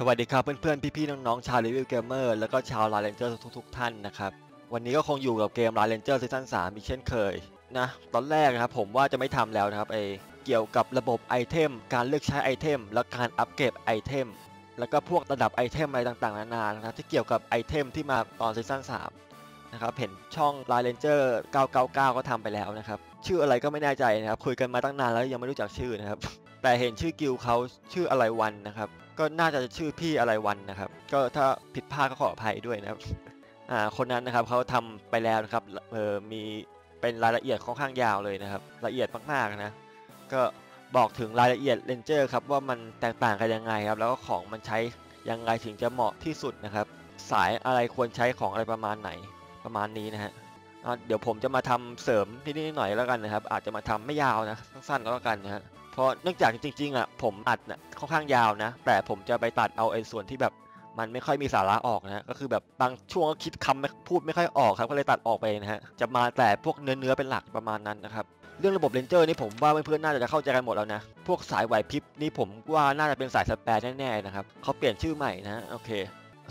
สวัสดีครับเพื่อนๆ พี่ๆ น้องๆ ชาวรีวิวเกมเมอร์แล้วก็ชาวลาเรนเจอร์ทุกๆ ท่านนะครับ วันนี้ก็คงอยู่กับเกมลาเรนเจอร์ซีซั่น3อีกเช่นเคยนะ ตอนแรกนะครับผมว่าจะไม่ทำแล้วนะครับไอเกี่ยวกับระบบไอเทม การเลือกใช้ไอเทม และการอัปเกรดไอเทม แล้วก็พวกระดับไอเทมอะไรต่างๆ นานานะครับที่เกี่ยวกับไอเทมที่มาตอนซีซั่น3นะครับเห็นช่องลาเรนเจอร์999 ก็ทำไปแล้วนะครับชื่ออะไรก็ไม่แน่ใจนะครับคุยกันมาตั้งนานแล้วยังไม่รู้จักชื่อนะครับแต่เห็นชื่อกิลเขาชื่ออะไรวันนะครับ ก็น่าจะชื่อพี่อะไรวันนะครับ ก็ถ้าผิดพลาดก็ขออภัยด้วยนะครับอ่าคนนั้นนะครับเขาทำไปแล้วนะครับเออมีเป็นรายละเอียดค่อนข้างยาวเลยนะครับ ละเอียดมากๆนะ ก็บอกถึงรายละเอียดเลนเจอร์ครับว่ามันแตกต่างกันยังไงครับ แล้วก็ของมันใช้ยังไงถึงจะเหมาะที่สุดนะครับ สายอะไรควรใช้ของอะไรประมาณไหนประมาณนี้นะฮะเดี๋ยวผมจะมาทำเสริมนิดๆหน่อยแล้วกันนะครับ อาจจะมาทำไม่ยาวนะสั้นๆก็แล้วกันนะฮะ ราะเนื่องจากจริงๆอะผมอัดน่ะค่อนข้างยาวนะ แต่ผมจะไปตัดเอาไอ้ส่วนที่แบบมันไม่ค่อยมีสาระออกนะฮะก็คือแบบบางช่วงก็คิดคำไม่พูดไม่ค่อยออกครับก็เลยตัดออกไปนะฮะจะมาแต่พวกเนื้อเนื้อๆเป็นหลักประมาณนั้นนะครับเรื่องระบบเลนเจอร์นี่ผมว่าเพื่อนๆน่าจะเข้าใจกันหมดแล้วนะ พวกสายไหวพริบนี่ผมว่าน่าจะเป็นสายสแปรแน่ๆนะครับเขาเปลี่ยนชื่อใหม่นะโอเค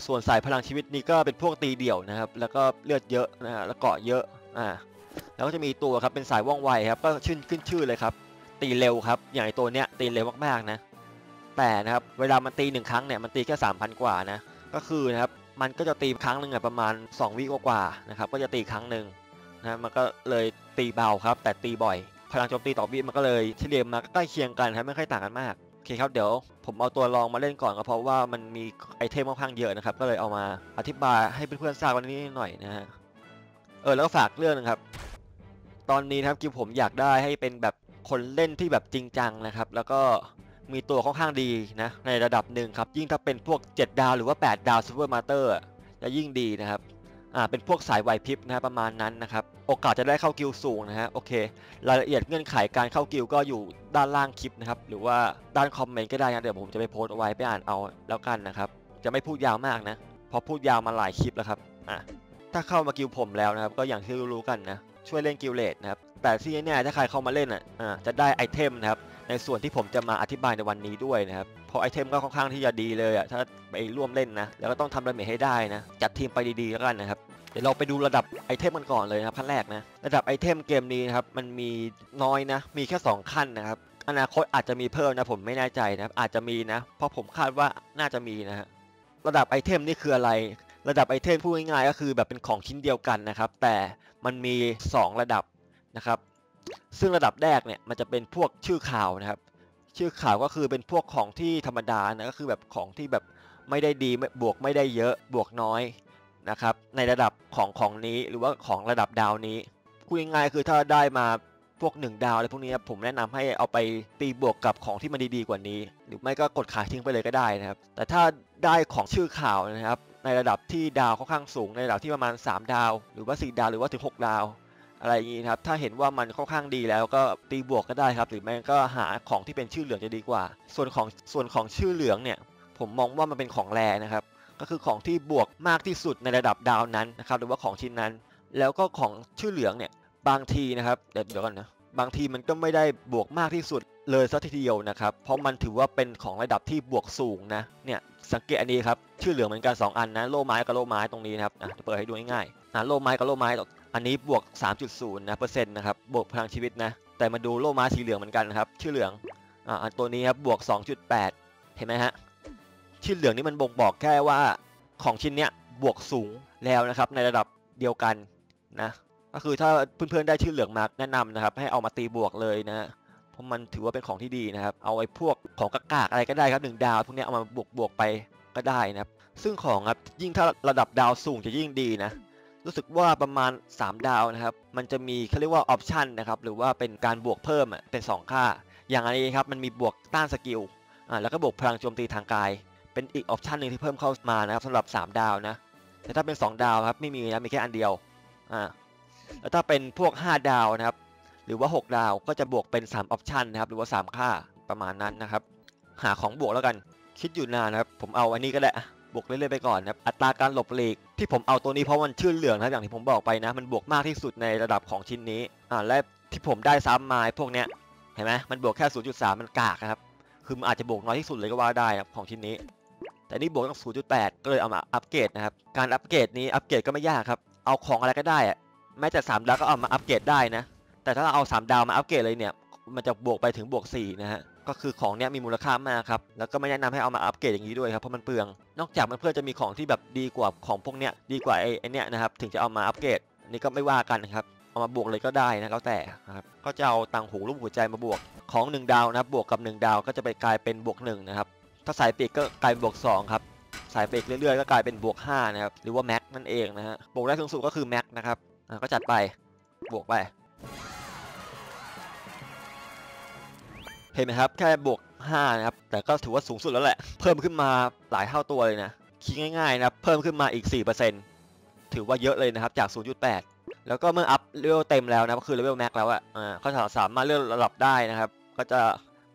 ส่วนสายพลังชีวิตนี่ก็เป็นพวกตีเดี่ยวนะครับแล้วก็เลือดเยอะนะฮะแล้วเกาะเยอะอ่าแล้วก็จะมีตัวครับเป็นสายว่องไวครับก็ชื่นขึ้นชื่อเลยครับ ตีเร็วครับอย่างไอตัวเนี้ยตีเร็วมากๆนะแต่นะครับเวลามันตีหนึ่งครั้งเนี่ยมันตีแค่3,000กว่านะก็คือนะครับมันก็จะตีครั้งหนึ่งอะประมาณ 2 วิกว่าๆนะครับก็จะตีครั้งหนึ่งนะมันก็เลยตีเบาครับ แต่ตีบ่อย พลังโจมตีต่อวิมันก็เลยเฉลี่ยมาใกล้เคียงกันครับไม่ค่อยต่างกันมากโอเคครับเดี๋ยวผมเอาตัวลองมาเล่นก่อนก็เพราะว่ามันมีไอเทมค่อนข้างเยอะนะครับก็เลยเอามาอธิบายให้เพื่อนๆทราบวันนี้หน่อยนะฮะเออแล้วก็ฝากเรื่องนึงครับตอนนี้นะครับกิวผมอยากได้ให้เป็นแบบ คนเล่นที่แบบจริงจังนะครับ แล้วก็มีตัวค่อนข้างดีนะในระดับหนึ่งครับ ยิ่งถ้าเป็นพวก 7 ดาวหรือว่า 8 ดาวซูเปอร์มาเตอร์จะยิ่งดีนะครับอ่าเป็นพวกสายไหวพริบนะฮะประมาณนั้นนะครับ โอกาสจะได้เข้ากิลสูงนะฮะโอเค รายละเอียดเงื่อนไขการเข้ากิลก็อยู่ด้านล่างคลิปนะครับ หรือว่าด้านคอมเมนต์ก็ได้นะเดี๋ยวผมจะไปโพสต์เอาไว้ไปอ่านเอาแล้วกันนะครับ จะไม่พูดยาวมากนะเพราะพูดยาวมาหลายคลิปแล้วครับอะถ้าเข้ามากิลผมแล้วนะครับ ก็อย่างที่รู้ๆกันนะช่วยเล่นกิลเลตนะครับ แต่ที่แน่ๆถ้าใครเข้ามาเล่นอะจะได้ไอเทมนะครับในส่วนที่ผมจะมาอธิบายในวันนี้ด้วยนะครับเพราะไอเทมก็ค่อนข้างที่จะดีเลยอะถ้าไปร่วมเล่นนะ แล้วก็ต้องทำดาเมจให้ได้นะ จัดทีมไปดีๆแล้วกันนะครับเดี๋ยวเราไปดูระดับไอเทมกันก่อนเลยนะครับขั้นแรกนะระดับไอเทมเกมนี้นะครับมันมีน้อยนะ มีแค่ 2 ขั้นนะครับอนาคตอาจจะมีเพิ่มนะผมไม่แน่ใจนะครับอาจจะมีนะ เพราะผมคาดว่าน่าจะมีนะฮะระดับไอเทมนี่คืออะไร ระดับไอเทมพูดง่ายๆก็คือแบบเป็นของชิ้นเดียวกันนะครับแต่มันมี 2 ระดับ นะครับ ซึ่งระดับแรกเนี่ยมันจะเป็นพวกชื่อข่าวนะครับ ชื่อข่าวก็คือเป็นพวกของที่ธรรมดานะก็คือแบบของที่แบบไม่ได้ดีไม่บวกไม่ได้เยอะบวกน้อยนะครับ ในระดับของของนี้หรือว่าของระดับดาวนี้พูดง่ายคือถ้าได้มาพวก 1 ดาวอะไรพวกนี้ผมแนะนำให้เอาไปตีบวกกับของที่มันดีๆกว่านี้ หรือไม่ก็กดขายทิ้งไปเลยก็ได้นะครับ แต่ถ้าได้ของชื่อข่าวนะครับ ในระดับที่ดาวค่อนข้างสูงในระดับที่ประมาณ 3 ดาว หรือว่า 4 ดาวหรือว่าถึง 6 ดาว อะไรอย่างนี้ครับถ้าเห็นว่ามันค่อนข้างดีแล้วก็ตีบวกก็ได้ครับ หรือไม่ก็หาของที่เป็นชื่อเหลืองจะดีกว่า ส่วนของส่วนของชื่อเหลืองเนี่ยผมมองว่ามันเป็นของแรนะครับก็คือของที่บวกมากที่สุดในระดับดาวนั้นนะครับหรือว่าของชิ้นนั้น แล้วก็ของชื่อเหลืองเนี่ยบางทีนะครับเดี๋ยวเดี๋ยวกันนะบางทีมันก็ไม่ได้บวกมากที่สุดเลยสักทีเดียวนะครับ เพราะมันถือว่าเป็นของระดับที่บวกสูงนะเนี่ยสังเกตอันนี้ครับชื่อเหลืองเหมือนกัน2อันนะโล่ไม้กับโล่ไม้ตรงนี้นะครับอะจะเปิดให้ดูง่ายๆอะโลไม้กับโลไม้ อันนี้บวก 3.0นะเปอร์เซ็นต์นะครับบวกพลังชีวิตนะ แต่มาดูโลม้สีเหลืองเหมือนกันนะครับชื่อเหลืองอ่าตัวนี้ครับบวก 2.8 เห็นไหมฮะชื่อเหลืองนี่มันบ่งบอกแค่ว่าของชิ้นเนี้ยบวกสูงแล้วนะครับในระดับเดียวกันนะก็คือถ้าเพื่อนๆได้ชื่อเหลืองมาแนะนำนะครับ ให้เอามาตีบวกเลยนะเพราะมันถือว่าเป็นของที่ดีนะครับ เอาไอ้พวกของกากๆอะไรก็ได้ครับหนึ่งดาวพวกนี้เอามาบวกบวกไปก็ได้นะครับ ซึ่งของครับยิ่งถ้าระดับดาวสูงจะยิ่งดีนะ รู้สึกว่าประมาณ 3 ดาวนะครับ มันจะมีเขาเรียกว่าออปชันนะครับหรือว่าเป็นการบวกเพิ่มเป็น 2 ค่า อย่างอันนี้ครับมันมีบวกต้านสกิลอ่าแล้วก็บวกพลังโจมตีทางกาย เป็นอีกออปชันหนึ่งที่เพิ่มเข้ามานะครับสำหรับ 3 ดาวนะแต่ถ้าเป็น 2 ดาวครับไม่มีนะมีแค่อันเดียวอ่าแล้วถ้าเป็นพวก 5 ดาวนะครับ หรือว่า 6 ดาวก็จะบวกเป็น3ออปชันนะครับหรือว่า 3 ค่าประมาณนั้นนะครับ หาของบวกแล้วกันคิดอยู่นานนะครับ ผมเอาอันนี้ก็ได้อะบวกเรื่อยๆไปก่อนนะครับ อัตราการหลบหลีก ที่ผมเอาตัวนี้เพราะมันชื่อเหลืองนะอย่างที่ผมบอกไปนะ มันบวกมากที่สุดในระดับของชิ้นนี้อ่าและที่ผมได้ซ้ำมาพวกเนี้ยเห็นไหมมันบวกแค่ 0.3 มันกากนะครับคือมันอาจจะบวกน้อยที่สุดเลยก็ว่าได้ครับของชิ้นนี้ แต่นี่บวกตั้ง 0.8 ก็เลยเอามาอัปเกรดนะครับการอัปเกรดนี้อัปเกรดก็ไม่ยากครับเอาของอะไรก็ได้อะแม้แต่3ดาวก็เอามาอัปเกรดได้นะแต่ถ้าเราเอา3ดาวมาอัปเกรดเลยเนี่ยมันจะบวกไปถึงบวก4นะฮะ ก็คือของเนี้ยมีมูลค่ามากครับ แล้วก็ไม่แนะนำให้เอามาอัปเกรดอย่างนี้ด้วยครับ เพราะมันเปลือง นอกจากมันเพื่อจะมีของที่แบบดีกว่าของพวกเนี้ยดีกว่าไอ้ไอ้เนี้ยนะครับ ถึงจะเอามาอัปเกรดนี่ก็ไม่ว่ากันนะครับ เอามาบวกเลยก็ได้นะแล้วแต่ครับ ก็จะเอาตังหูรูปหัวใจมาบวกของ 1 ดาวนะบบวกกับ 1 ดาวก็จะไปกลายเป็นบวก1นะครับ ถ้าสายปีกก็กลายเป็นบวก2ครับ สายเบรกเรื่อยๆก็กลายเป็นบวก5นะครับ หรือว่าแม็กนั่นเองนะฮะ บวกได้สูงสุดก็คือแม็กนะครับก็จัดไป บวกไป เห็นไหมครับ แค่บวก 5 นะครับ แต่ก็ถือว่าสูงสุดแล้วแหละ เพิ่มขึ้นมาหลายเท่าตัวเลยนะ คิดง่ายๆนะครับเพิ่มขึ้นมาอีก 4%ถือว่าเยอะเลยนะครับ จาก 0.8 แล้วก็เมื่ออัพเลเวลเต็มแล้วนะก็คือเลเวลแม็กแล้วอะอ่าก็สามารถเลื่อนระดับได้นะครับ ก็จะ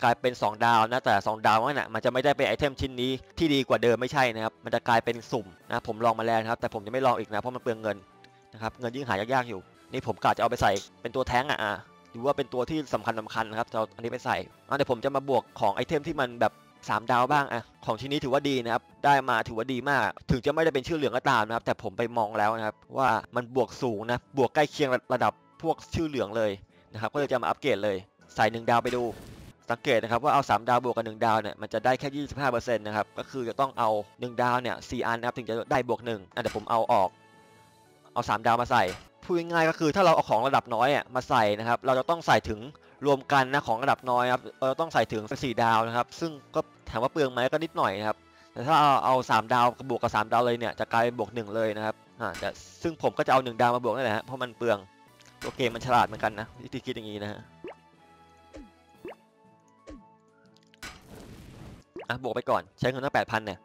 กลายเป็น 2 ดาวนะแต่ 2 ดาวนั่นนะมันจะไม่ได้เป็นไอเทมชิ้นนี้ที่ดีกว่าเดิมไม่ใช่นะครับมันจะกลายเป็นสุ่มนะผมลองมาแล้วนะครับแต่ผมยังไม่ลองอีกนะเพราะมันเปลืองเงินนะครับเงินยิ่งหายากๆอยู่นี่ผมกะจะเอาไปใส่เป็นตัวแท้งอะ หรือว่าเป็นตัวที่สำคัญสำคัญนะครับเอาอันนี้ไปใส่เดี๋ยวผมจะมาบวกของไอเทมที่มันแบบ 3 ดาวบ้างอะของชิ้นนี้ถือว่าดีนะครับได้มาถือว่าดีมาก ถึงจะไม่ได้เป็นชื่อเหลืองก็ตามนะครับ แต่ผมไปมองแล้วนะครับ ว่ามันบวกสูงนะบวกใกล้เคียงระดับพวกชื่อเหลืองเลยนะครับก็เลยจะมาอัปเกรดเลยใส่1ดาวไปดูสังเกตนะครับว่าเอา 3 ดาวบวกกับ1ดาวเนี่ยมันจะได้แค่ 25%นะครับก็คือจะต้องเอา 1 ดาวเนี่ย4อันนะครับถึงจะได้บวก1อะเดี๋ยวผมเอาออกเอา 3 ดาวมาใส่ พูดง่ายก็คือถ้าเราเอาของระดับน้อยอะมาใส่นะครับ เราจะต้องใส่ถึงรวมกันนะของระดับน้อยครับเราต้องใส่ถึง4ดาวนะครับ ซึ่งก็ถามว่าเปลืองไหมก็นิดหน่อยนะครับแต่ถ้าเอาเอา3ดาวบวกกับ3ดาวเลยเนี่ยจะกลายเป็นบวก1เลยนะครับอ่าแต่ซึ่งผมก็จะเอา1ดาวมาบวกนั่นแหละฮะเพราะมันเปลืองตัวเกมมันฉลาดเหมือนกันนะวิธีคิดอย่างนี้นะฮะอะบวกไปก่อนใช้เงินตั้งแปดพันเนี่ย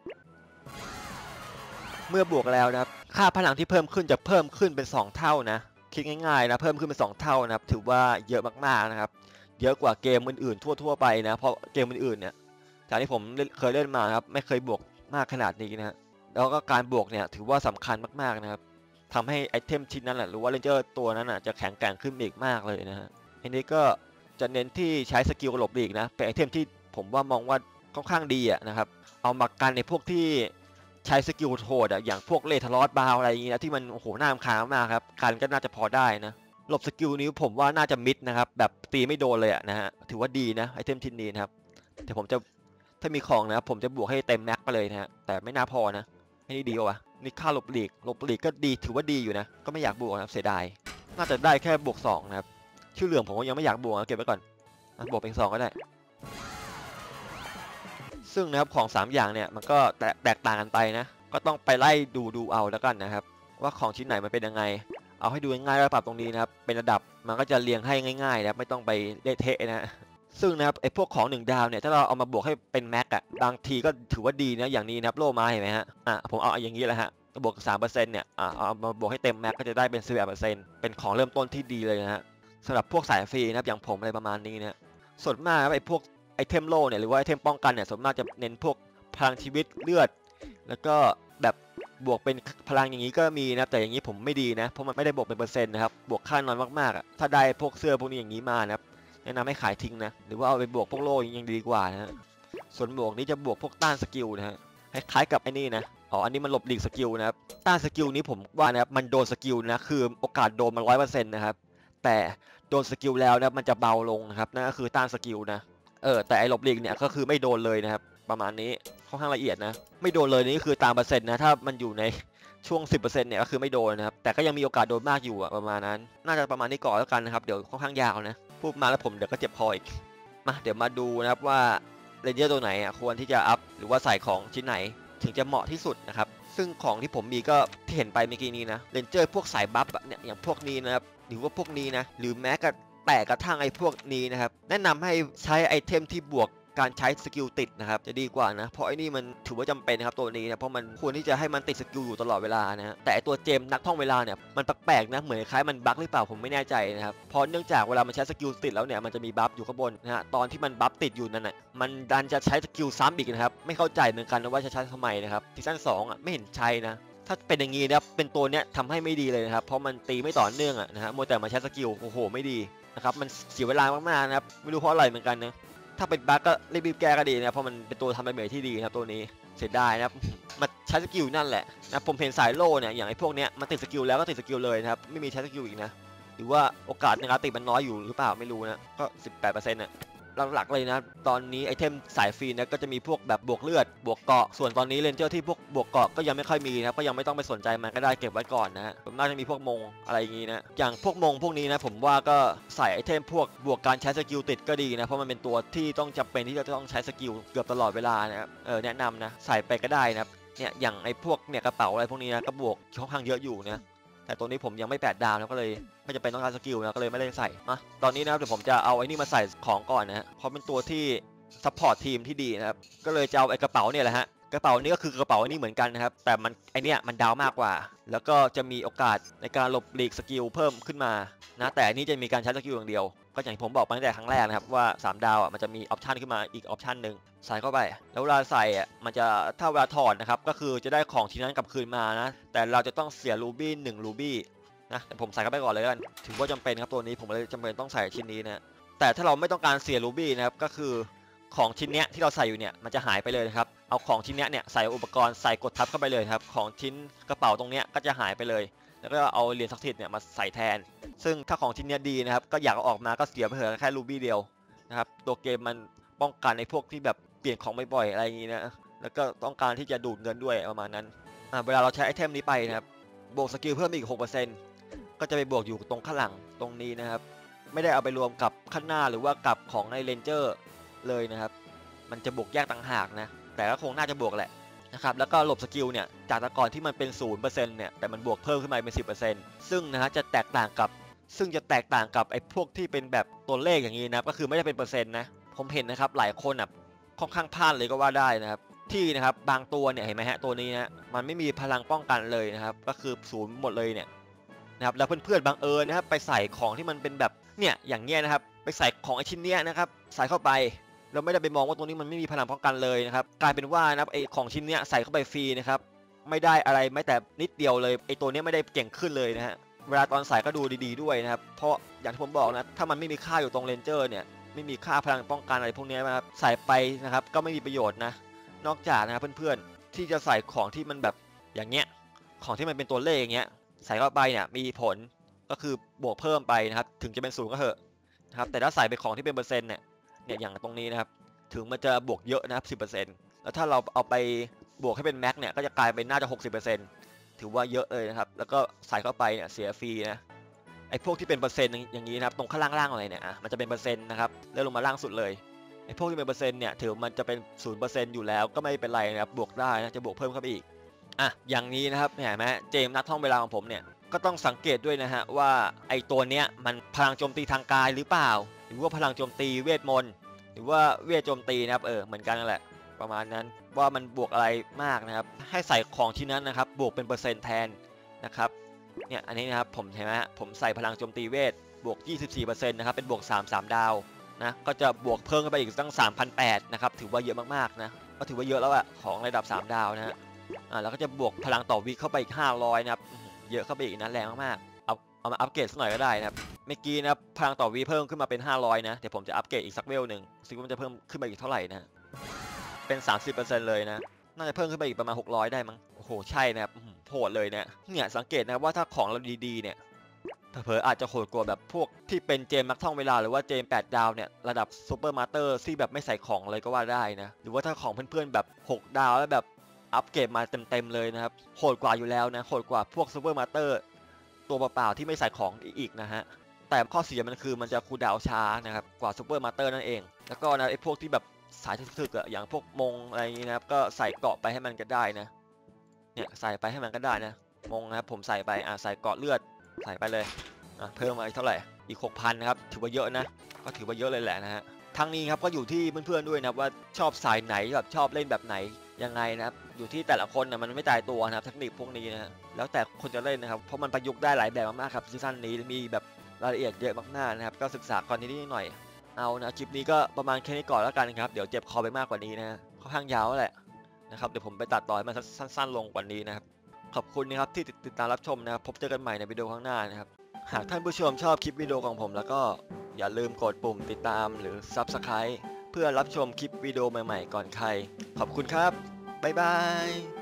เมื่อบวกแล้วนะครับ ค่าพลังที่เพิ่มขึ้นจะเพิ่มขึ้นเป็น 2 เท่านะ คิดง่ายๆนะเพิ่มขึ้นเป็น 2 เท่านะครับ ถือว่าเยอะมากๆนะครับ เยอะกว่าเกมอื่นๆ ทั่วๆไปนะ เพราะเกมอื่นๆเนี่ยจากที่ผมเคยเล่นมาครับไม่เคยบวกมากขนาดนี้นะฮะแล้วก็การบวกเนี่ยถือว่าสำคัญมากๆนะครับทำให้ไอเทมชิ้นนั้นแหละหรือว่าเรนเจอร์ตัวนั้นอะจะแข็งแกร่งขึ้นอีกมากเลยนะฮะอันนี้ก็จะเน้นที่ใช้สกิลหลบหลีกนะเป็นไอเทมที่ผมว่ามองว่าค่อนข้างดีอะนะครับ เอามากันในพวกที่ ใช้สกิลโหดอะอย่างพวกเลทลอสบาวอะไรอย่างงี้นะที่มันโอ้โหน่ารำคาญมากครับกันก็น่าจะพอได้นะหลบสกิลนี้ผมว่าน่าจะมิดนะครับ แบบตีไม่โดนเลยอะนะฮะถือว่าดีนะไอเทมชิ้นนี้นะครับแต่ผมจะถ้ามีของนะผมจะบวกให้เต็มแม็กไปเลยนะฮะแต่ไม่น่าพอนะให้นี่ดีกว่านี่ค่าหลบหลีกหลบหลีกก็ดีถือว่าดีอยู่นะ ก็ไม่อยากบวกนะครับเสียดายน่าจะได้แค่บวก2นะครับชื่อเหลืองผมก็ยังไม่อยากบวกนะเก็บไว้ก่อนบวกเป็น2ก็ได้ ซึ่งนะครับของ 3 อย่างเนี่ยมันก็แตกต่างกันไปนะ ก็ต้องไปไล่ดูดูเอาแล้วกันนะครับ ว่าของชิ้นไหนมันเป็นยังไง เอาให้ดูง่ายๆแล้วปรับตรงนี้นะครับ เป็นระดับมันก็จะเรียงให้ง่ายๆนะไม่ต้องไปเละเทะนะซึ่งนะครับไอ้พวกของ 1 ดาวเนี่ยถ้าเราเอามาบวกให้เป็นแม็กอะบางทีก็ถือว่าดีนะอย่างนี้นะครับโล่มาเห็นไหมฮะอะผมเอาอย่างนี้แหละฮะบวก3%เนี่ยอะเอามาบวกให้เต็มแม็กก็จะได้เป็น11%เป็นของเริ่มต้นที่ดีเลยนะฮะสำหรับพวกสายฟรีนะครับอย่างผมอะไรประมาณนี้นะส่วนมากไอ้พวก ไอเทมโล่เนี่ยหรือว่าไอเทมป้องกันเนี่ยส่วนมากจะเน้นพวกพลังชีวิตเลือด แล้วก็แบบบวกเป็นพลังอย่างนี้ก็มีนะแต่อย่างนี้ผมไม่ดีนะเพราะมันไม่ได้บวกเป็นเปอร์เซ็นต์นะครับบวกค่าน้อยมากๆอะถ้าได้พวกเสื้อพวกนี้อย่างนี้มานะครับแนะนำให้ขายทิ้งนะหรือว่าเอาไปบวกพวกโล่ยังดีกว่านะฮะส่วนบวกนี้จะบวกพวกต้านสกิลนะฮะคล้ายๆกับไอ้นี่นะอ๋ออันนี้มันหลบหลีกสกิลนะครับต้านสกิลนี้ผมว่านะครับมันโดนสกิลนะคือโอกาสโดนมันร้อยเปอร์เซ็นต์นะครับแต่โดนสกิลแล้วนะมันจะเบาลงนะครับนั่นก็คือต้านสกิลนะ เออแต่ไอ้หลบหลีกเนี่ยก็คือไม่โดนเลยนะครับ ประมาณนี้ค่อนข้างละเอียดนะ ไม่โดนเลยนี่คือตามเปอร์เซ็นต์นะ ถ้ามันอยู่ในช่วง 10%เนี่ยก็คือไม่โดนนะครับ แต่ก็ยังมีโอกาสโดนมากอยู่อะประมาณนั้น น่าจะประมาณนี้ก่อนแล้วกันนะครับ เดี๋ยวค่อนข้างยาวนะ พูดมาแล้วผมเดี๋ยวก็เจ็บคออีก มาเดี๋ยวมาดูนะครับว่าเรนเจอร์ตัวไหนอะควรที่จะอัพหรือว่าใส่ของชิ้นไหนถึงจะเหมาะที่สุดนะครับ ซึ่งของที่ผมมีก็ที่เห็นไปเมื่อกี้นี้นะเรนเจอร์พวกสายบัฟเนี่ยอย่างพวกนี้นะครับหรือว่าพวกนี้นะหรือแม้กระ แต่กระทั่งไอ้พวกนี้นะครับ แนะนำให้ใช้ไอเทมที่บวกการใช้สกิลติดนะครับจะดีกว่านะ เพราะไอ้นี่มันถือว่าจำเป็นนะครับตัวนี้นะเพราะมันควรที่จะให้มันติดสกิลอยู่ตลอดเวลานะฮะแต่ตัวเจมนักท่องเวลาเนี่ยมันแปลกๆนะเหมือนคล้ายมันบั๊กหรือเปล่าผมไม่แน่ใจนะครับเพราะเนื่องจากเวลามันใช้สกิลติดแล้วเนี่ยมันจะมีบัฟอยู่ข้างบนนะฮะตอนที่มันบัฟติดอยู่นั่นน่ะมันดันจะใช้สกิลซ้ำอีกนะครับไม่เข้าใจเหมือนกันนะว่าจะใช้ทำไมนะครับซีซั่นสองอะไม่เห็นใช้นะ ถ้าเป็นอย่างนี้นะครับเป็นตัวเนี้ยทำให้ไม่ดีเลยนะครับ เพราะมันตีไม่ต่อเนื่องอะนะฮะมัวแต่มาใช้สกิลโอ้โหไม่ดีนะครับมันเสียเวลามากๆนะครับไม่รู้เพราะอะไรเหมือนกันนะถ้าเป็นบั๊กก็รีบๆแก้ก็ดีนะเพราะมันเป็นตัวทำดาเมจที่ดีนะครับตัวนี้เสียดายนะครับมันใช้สกิลนั่นแหละนะผมเห็นสายโล่เนี่ยอย่างไอ้พวกเนี้ยมันติดสกิลแล้วก็ติดสกิลเลยนะครับไม่มีใช้สกิลอีกนะหรือว่าโอกาสในการติดมันน้อยอยู่หรือเปล่าไม่รู้นะก็ 18%น่ะ หลักๆเลยนะ ตอนนี้ไอเทมสายฟรีนะก็จะมีพวกแบบบวกเลือด บวกเกาะ ส่วนตอนนี้เลนเจอร์ที่พวกบวกเกาะก็ยังไม่ค่อยมีนะก็ยังไม่ต้องไปสนใจมันก็ได้เก็บไว้ก่อนนะฮะผมน่าจะมีพวกมงอะไรอย่างงี้นะ อย่างพวกมงพวกนี้นะผมว่าก็ใส่ไอเทมพวกบวกการใช้สกิลติดก็ดีนะ เพราะมันเป็นตัวที่ต้องจำเป็นที่จะต้องใช้สกิลเกือบตลอดเวลานะครับเออแนะนำนะใส่ไปก็ได้นะเนี่ยอย่างไอพวกเนี่ยกระเป๋าอะไรพวกนี้นะก็บวกค่อนข้างเยอะอยู่นะ แต่ตัวนี้ผมยังไม่แปดดาวนะก็เลยไม่จะเป็นต้องการสกิลนะก็เลยไม่ได้ใส่มาตอนนี้นะครับเดี๋ยวผมจะเอาไอ้นี่มาใส่ของก่อนนะฮะเพราะเป็นตัวที่ซัพพอร์ตทีมที่ดีนะครับก็เลยจะเอาไอ้กระเป๋าเนี่ยแหละฮะ กระเป๋านี้ก็คือกระเป๋าอันนี้เหมือนกันนะครับ แต่มันไอเนี่ยมันดาวมากกว่า แล้วก็จะมีโอกาสในการหลบหลีกสกิลเพิ่มขึ้นมานะแต่อันนี้จะมีการใช้สกิลอย่างเดียว ก็อย่างที่ผมบอกไปตั้งแต่ครั้งแรกนะครับว่า 3 ดาวอะมันจะมีออปชันขึ้นมาอีกออปชันหนึ่งใส่เข้าไป แล้วเวลาใส่อะมันจะถ้าเวลาถอดนะครับก็คือจะได้ของชิ้นนั้นกลับคืนมานะแต่เราจะต้องเสียรูบี้หนึ่งรูบี้นะแต่ผมใส่เข้าไปก่อนเลยกันถือว่าจำเป็นครับตัวนี้ผมเลยจำเป็นต้องใส่ชิ้นนี้นะแต่ถ้าเราไม่ต้องการเสียรูบี้นะครับก็คือ ของชิ้นเนี้ยที่เราใส่อยู่เนี่ยมันจะหายไปเลยนะครับ เอาของชิ้นเนี้ยเนี่ยใส่อุปกรณ์ใส่กดทับเข้าไปเลยครับ ของชิ้นกระเป๋าตรงเนี้ยก็จะหายไปเลย แล้วก็เอาเหรียญศักดิ์สิทธิ์เนี่ยมาใส่แทน ซึ่งถ้าของชิ้นเนี้ยดีนะครับก็อยากเอาออกมาก็เสียไปเถอะแค่รูบี้เดียวนะครับตัวเกมมันป้องกันในพวกที่แบบเปลี่ยนของบ่อยๆอะไรอย่างงี้นะแล้วก็ต้องการที่จะดูดเงินด้วยประมาณนั้นอ่าเวลาเราใช้ไอเทมนี้ไปนะครับบวกสกิลเพิ่มอีก 6%ก็จะไปบวกอยู่ตรงข้างหลังตรงนี้นะครับ ไม่ได้เอาไปรวมกับข้างหน้าหรือว่ากับของในเลนเจอร์ เลยนะครับ มันจะบวกแยกต่างหากนะ แต่ก็คงน่าจะบวกแหละนะครับ แล้วก็หลบสกิลเนี่ย จากต่ก่อนที่มันเป็น0%เนี่ย แต่มันบวกเพิ่มขึ้นมาเป็น 10%ซึ่งนะฮะจะแตกต่างกับ ซึ่งจะแตกต่างกับไอ้พวกที่เป็นแบบตัวเลขอย่างนี้นะ ก็คือไม่ได้เป็นเปอร์เซ็นต์นะ ผมเห็นนะครับหลายคนอะ ค่อนข้างพลาดเลยก็ว่าได้นะครับ ที่นะครับบางตัวเนี่ยเห็นไหมฮะตัวนี้นะ มันไม่มีพลังป้องกันเลยนะครับ ก็คือศูนย์หมดเลยเนี่ยนะครับ แล้วเพื่อนๆบางเอิญนะครับไปใส่ของที่มันเป็นแบบ เนี่ยอย่างเงี้ยนะครับ ไปใส่ของไอชิ้นเนี้ยนะครับ ใส่เข้าไป เราไม่ได้ไปมองว่าตรงนี้มันไม่มีพลังป้องกันเลยนะครับกลายเป็นว่านะครับไอของชิ้นเนี้ยใส่เข้าไปฟรีนะครับไม่ได้อะไรแม้แต่นิดเดียวเลยไอตัวเนี้ยไม่ได้เก่งขึ้นเลยนะฮะเวลาตอนใส่ก็ดูดีๆด้วยนะครับเพราะอย่างที่ผมบอกนะถ้ามันไม่มีค่าอยู่ตรงเลนเจอร์เนี่ยไม่มีค่าพลังป้องกันอะไรพวกนี้นะครับใส่ไปนะครับก็ไม่มีประโยชน์นะนอกจากนะครับเพื่อนๆที่จะใส่ของที่มันแบบอย่างเงี้ยของที่มันเป็นตัวเลขอย่างเงี้ยใส่เข้าไปเนี่ยมีผลก็คือบวกเพิ่มไปนะครับถึงจะเป็นศูนย์ก็เถอะนะครับแต่ถ้าใส่ไปของที่เป็นเปอร์เซ็นต์เนี่ย เนี่ยอย่างตรงนี้นะครับถึงมันจะบวกเยอะนะครับ 10%แล้วถ้าเราเอาไปบวกให้เป็นแม็กเนี่ยก็จะกลายเป็นน่าจะ 60%ถือว่าเยอะเลยนะครับ แล้วก็ใส่เข้าไปเนี่ยเสียฟรีนะไอ้พวกที่เป็นเปอร์เซ็นต์อย่างนี้นะครับตรงข้างล่างๆอะไรเนี่ยอะมันจะเป็นเปอร์เซ็นต์นะครับเลื่อนลงมาล่างสุดเลยไอ้พวกที่เป็นเปอร์เซ็นต์เนี่ยถือมันจะเป็น0%อยู่แล้วก็ไม่เป็นไรนะครับบวกได้นะจะบวกเพิ่มเข้าไปอีกอะอย่างนี้นะครับเห็นไหมเจมส์นักท่องเวลาของผมเนี่ยก็ต้องสังเกตด้วยนะฮะว่าไอ้ตัวเนี้ยมันพลังโจมตีทางกายหรือเปล่า หรือว่าพลังโจมตีเวทมนต์หรือว่าเวทโจมตีนะครับเออเหมือนกันนั่นแหละประมาณนั้นว่ามันบวกอะไรมากนะครับ ให้ใส่ของที่นั้นนะครับ บวกเป็นเปอร์เซ็นต์แทนนะครับเนี่ยอันนี้นะครับผมเห็นไหมฮะผมใส่พลังโจมตีเวทบวก 24%นะครับเป็นบวก 3 3 ดาวนะก็จะบวกเพิ่มขึ้นไปอีกตั้ง 3,800นะครับถือว่าเยอะมากๆนะก็ถือว่าเยอะแล้วอะของระดับ 3 ดาวนะฮะอ่าแล้วก็จะบวกพลังต่อวิเข้าไปอีก 500 นะครับเยอะเข้าไปอีกนะแรงมากๆ เอามาอัปเกรดสักหน่อยก็ได้นะครับ เมื่อกี้นะครับพลังต่อวีเพิ่มขึ้นมาเป็น 500 นะ เดี๋ยวผมจะอัปเกรดอีกสักเวลหนึ่งซิว่ามันจะเพิ่มขึ้นมาอีกเท่าไหร่นะ เป็น 30%เลยนะ น่าจะเพิ่มขึ้นไปอีกประมาณ 600 ได้มั้ง โอ้โห ใช่นะครับโหดเลยเนี่ยเนี่ยสังเกตนะครับว่าถ้าของเราดีๆเนี่ยเผลออาจจะโหดกว่าแบบพวกที่เป็นเจมนักท่องเวลาหรือว่าเจม8ดาวเนี่ยระดับซูเปอร์มาสเตอร์ที่แบบไม่ใส่ของเลยก็ว่าได้นะ หรือว่าถ้าของเพื่อนๆแบบ 6 ดาวแล้วแบบอัปเกรดมาเต็มๆเลยนะครับโหดกว่าอยู่แล้วนะโหดกว่าพวกซูเปอร์มาสเตอร์ ตัวเปล่าๆที่ไม่ใส่ของอีกนะฮะแต่ข้อเสียมันคือมันจะคูลดาวช้านะครับกว่าซูเปอร์มาสเตอร์นั่นเอง แล้วก็นะไอ้พวกที่แบบสายถึกๆอะอย่างพวกมงอะไรนี้นะครับก็ใส่เกาะไปให้มันก็ได้นะเนี่ยใส่ไปให้มันก็ได้นะมงนะครับผมใส่ไปอ่าใส่เกาะเลือดใส่ไปเลยอะเพิ่มมาอีกเท่าไหร่อีก6,000นะครับถือว่าเยอะนะก็ถือว่าเยอะเลยแหละนะฮะทั้งนี้ครับก็อยู่ที่เพื่อนๆด้วยนะว่าชอบสายไหนแบบชอบเล่นแบบไหน ยังไงนะครับอยู่ที่แต่ละคนเนะมันไม่ตายตัวนะครับเทคนิคพวกนี้นะแล้วแต่คนจะเล่นนะครับเพราะมันประยุกต์ได้หลายแบบมากๆครับซีซั่นนี้มีแบบรายละเอียดเยอะมากๆนะครับก็ศึกษาก่อนนิดหน่อยเอานะคลิปนี้ก็ประมาณแค่นี้ก่อนแล้วกันครับเดี๋ยวเจ็บคอไปมากกว่านี้นะค่อนข้างยาวแหละนะครับเดี๋ยวผมไปตัดต่อให้มันสั้น ๆ ลงกว่านี้นะครับขอบคุณนะครับที่ติดตามรับชมนะครับพบเจอกันใหม่ในวิดีโอข้างหน้านะครับหากท่านผู้ชมชอบคลิปวิดีโอของผม แล้วก็อย่าลืมกดปุ่มติดตามหรือ Subscribe พื่อรับชมคลิปวิดีโอใหม่ๆ ก่อนใคร ขอบคุณครับ บ๊ายบาย